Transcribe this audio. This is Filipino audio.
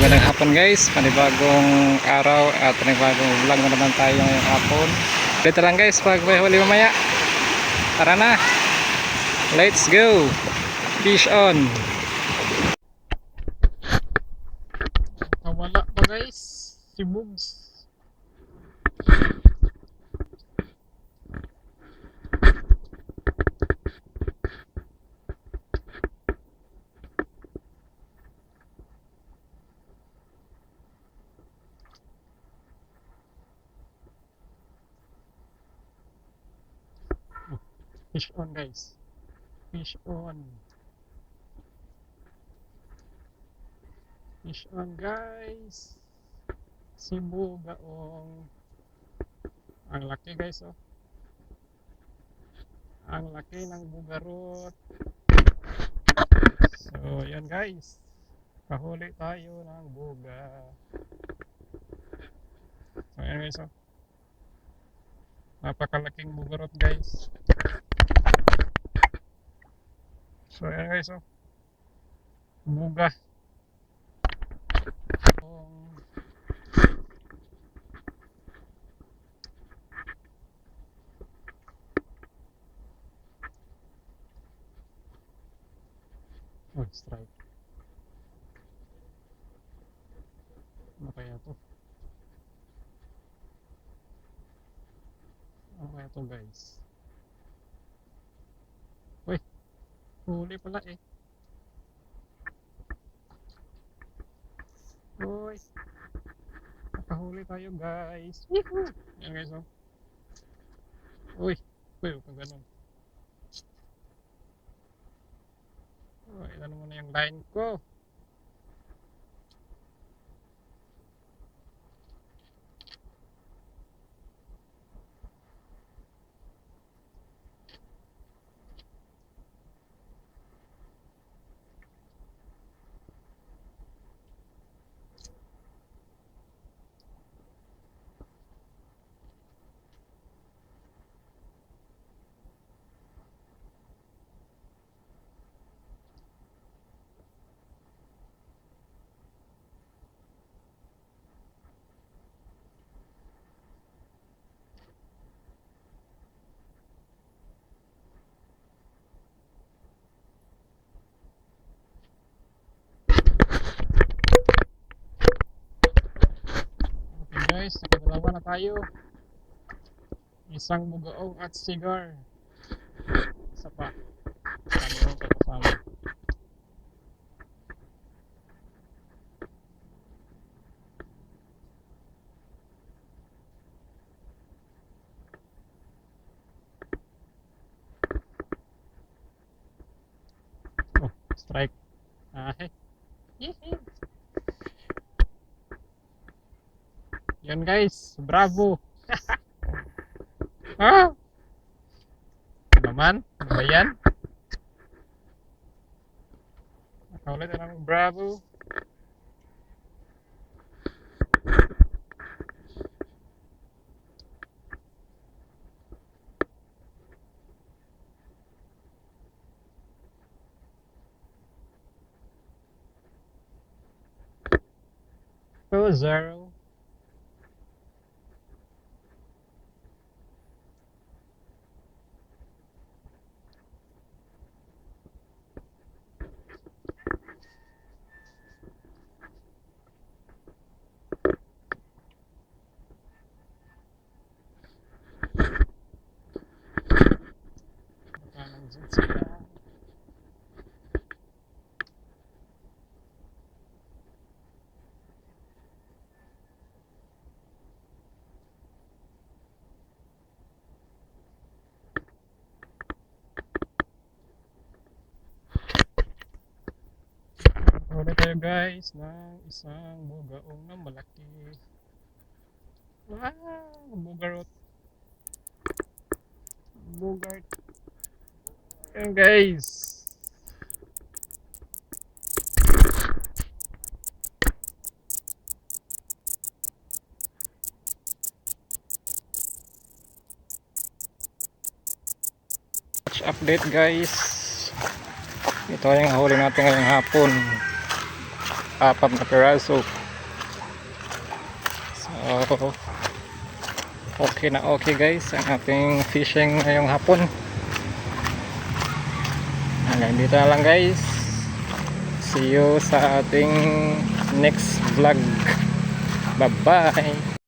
Yan guys, panibagong araw at panibagong vlog na naman tayo ngayong hapon. Dito lang guys, pag huli mamaya. Tara na. Let's go. Fish on. Nawala pa guys. Si Bugs. Fish on guys. Fish on. Fish on guys. Cebu gaong. Ang laki guys oh. Ang laki ng bugarot. So yan guys. Kahuli tayo ng buga. So yan guys oh. Napakalaking bugarot guys. So ayan guys oh. Buga. Um, oh, strike. Ano kaya to? Ano kaya to guys? Huli pala eh. Uy. Nakahuli tayo guys. Woohoo! Yan guys oh. Uy. Uy, huwag ganun. Uy, ano mo na yung line ko. Okay guys, nakadalawa na tayo. Isang bugaong at cigar. Isa pa. Kami yung kasama. Oh, strike. Ah, hey. Yee-hee. Yan guys, bravo. ah! Naman, ano ba yan? Bravo. Zero. Ulit tayo guys ng isang bugaong na malaki. Wow! Bugarot. Bugart. Ayan guys. Update guys. Ito yung huli natin ngayong hapon. Apat na piraso. okay na okay guys ang ating fishing ngayong hapon. Hanggang dito na lang guys. See you sa ating next vlog. Bye-bye.